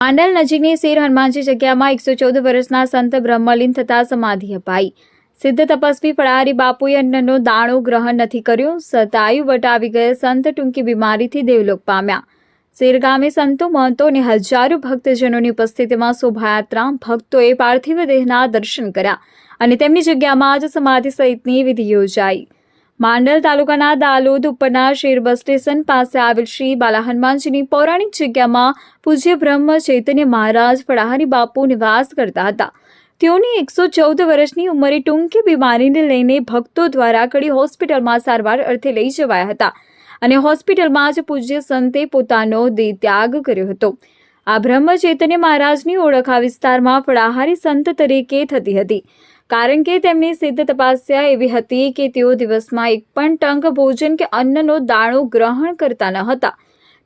માંડલ નજીકની શેર હનુમાનજી જગ્યામાં એકસો ચૌદ વર્ષના સંત બ્રહ્મલીન થતા સમાધિ અપાઈ. સિદ્ધ તપસ્વી ફળારી બાપુએ અન્નનો દાણો ગ્રહણ નથી કર્યો, સતાયુ વટાવી ગયે સંત ટૂંકી બીમારીથી દેવલોક પામ્યા. શેર ગામે સંતો, મહંતો અને હજારો ભક્તજનોની ઉપસ્થિતિમાં શોભાયાત્રા ભક્તોએ પાર્થિવ દેહના દર્શન કર્યા અને તેમની જગ્યામાં જ સમાધિ સહિતની વિધિ યોજાઈ. માંડલ તાલુકાના દાલોદ ઉપરના શેર બસ સ્ટેશન પાસે આવેલ શ્રી બાલાહનુમાનજીની પૌરાણિક જગ્યામાં પૂજ્ય બ્રહ્મ ચૈતન્ય મહારાજ ફળાહારી બાપુ નિવાસ કરતા હતા. તેઓની એકસો ચૌદ વર્ષની ઉંમરે ટૂંકી બીમારીને લઈને ભક્તો દ્વારા કડી હોસ્પિટલમાં સારવાર અર્થે લઈ જવાયા હતા અને હોસ્પિટલમાં જ પૂજ્ય સંતે પોતાનો દેહ ત્યાગ કર્યો હતો. આ બ્રહ્મચૈતન્ય મહારાજની ઓળખ આ વિસ્તારમાં ફળાહારી સંત તરીકે થતી હતી. કારણ કે તેમની સિદ્ધ તપાસ્યા એવી હતી કે તેઓ દિવસમાં એક પણ ટંક ભોજન કે અન્નનો દાણો ગ્રહણ કરતા ન હતા.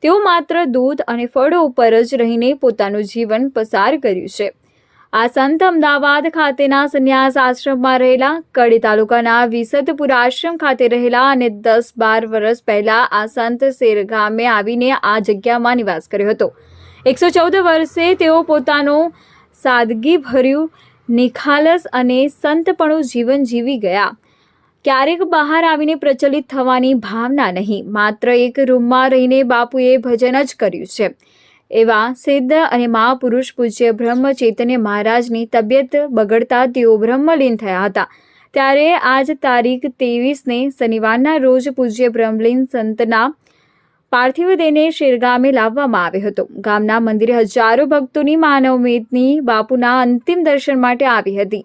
તેઓ માત્ર દૂધ અને ફળો ઉપર જ રહીને પોતાનું જીવન પસાર કર્યું છે. આ સંત અમદાવાદ ખાતેના સંન્યાસ આશ્રમમાં રહેલા, કડી તાલુકાના વિસદપુર આશ્રમ ખાતે રહેલા અને દસ બાર વર્ષ પહેલા આ સંત શેરગામે આવીને આ જગ્યામાં નિવાસ કર્યો હતો. એકસો ચૌદ વર્ષે તેઓ પોતાનું સાદગીભર્યું, નિખાલસ અને સંતપણું જીવન જીવી ગયા. ક્યારેક બહાર આવીને પ્રચલિત થવાની ભાવના નહીં, માત્ર એક રૂમમાં રહીને બાપુએ ભજન જ કર્યું છે. એવા સિદ્ધ અને મહાપુરુષ પૂજ્ય બ્રહ્મ ચૈતન્ય મહારાજની તબિયત બગડતા તેઓ બ્રહ્મલીન થયા હતા. ત્યારે આજ તારીખ ત્રેવીસને શનિવારના રોજ પૂજ્ય બ્રહ્મલીન સંતના પાર્થિવ દેહને શેરગામે લાવવામાં આવ્યો હતો. ગામના મંદિરે હજારો ભક્તોની માનવમેદની બાપુના અંતિમ દર્શન માટે આવી હતી.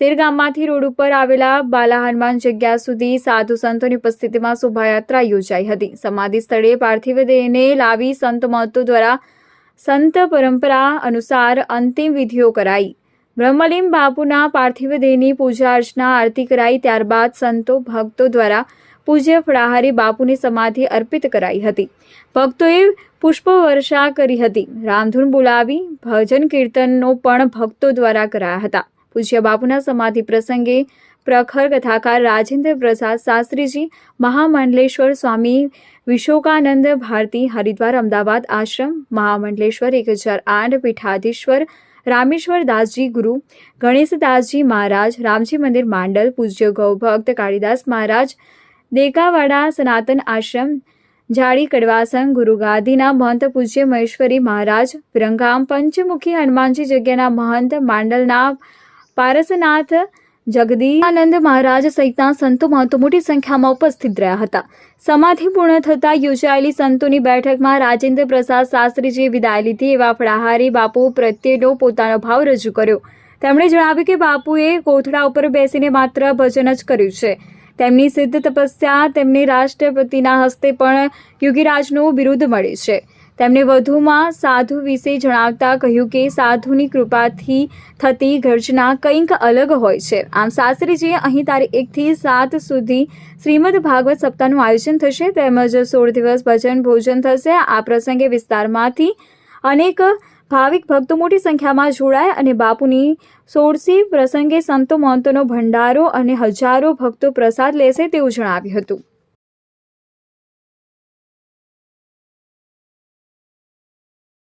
શેરગામમાંથી રોડ ઉપર આવેલા બાલા હનુમાન જગ્યા સુધી સાધુ સંતોની ઉપસ્થિતિમાં શોભાયાત્રા યોજાઈ હતી. સમાધિ સ્થળે પાર્થિવ દેહને લાવી સંત મહત્વ દ્વારા સંત પરંપરા અનુસાર અંતિમ વિધિઓ કરાઈ. બ્રહ્મલીન બાપુના પાર્થિવ દેહની પૂજા અર્ચના, આરતી કરાઈ. ત્યારબાદ સંતો ભક્તો દ્વારા પૂજ્ય ફળાહારી બાપુની સમાધિ અર્પિત કરાઈ હતી. ભક્તોએ પુષ્પવર્ષા કરી હતી. રામધૂન બોલાવી, ભજન કીર્તનનો પણ ભક્તો દ્વારા કરાયા હતા. પૂજ્ય બાપુના સમાધિ પ્રસંગે પ્રખર કથાકાર રાજેન્દ્ર પ્રસાદ શાસ્ત્રીજી, મહામંડલેશ્વર સ્વામી વિશોકાનંદ ભારતી, હરિદ્વાર અમદાવાદ આશ્રમ, મહામંડલેશ્વર એક હજાર આઠ પીઠાધીશ્વર, રામેશ્વર દાસજી ગુરુ, ગણેશદાસજી મહારાજ, રામજી મંદિર માંડલ, પૂજ્ય ગૌભક્ત કાળીદાસ મહારાજ દેકાવાડા સનાતન આશ્રમ જાડી કડવાસન ગુરુગાદીના મહંત પૂજ્ય મહેશ્વરી મહારાજ, વિરંગામ પંચમુખી હનુમાનજી જગ્યાના મહંત માંડલના પારસનાથ જગદીઆનંદ મહારાજ સહિતના સંતો મહંતો મોટી સંખ્યામાં ઉપસ્થિત રહ્યા હતા. સમાધિ પૂર્ણ થતાં યોજાયેલી સંતોની બેઠકમાં રાજેન્દ્ર પ્રસાદ શાસ્ત્રીજીએ વિદાય લીધી એવા ફળાહારી બાપુ પ્રત્યેનો પોતાનો ભાવ રજૂ કર્યો. તેમણે જણાવ્યું કે બાપુએ કોથળા ઉપર બેસીને માત્ર ભજન જ કર્યું છે. તેમની સિદ્ધ તપસ્યા તેમને રાષ્ટ્રપતિના હસ્તે પણ યુગીરાજનું બિરુદ મળે છે. તેમણે વધુમાં સાધુ વિશે જણાવતા કહ્યું કે સાધુની કૃપાથી થતી ગર્જના કંઈક અલગ હોય છે. આમ શાસ્ત્રીજીએ અહીં તારીખ એકથી સાત સુધી શ્રીમદ ભાગવત સપ્તાહનું આયોજન થશે. તેમજ સોળ દિવસ ભજન ભોજન થશે. આ પ્રસંગે વિસ્તારમાંથી અનેક ભાવિક ભક્તો મોટી સંખ્યામાં જોડાય અને બાપુની સોળસી પ્રસંગે સંતો મહંતોનો ભંડારો અને હજારો ભક્તો પ્રસાદ લેશે તેવું જણાવ્યું હતું.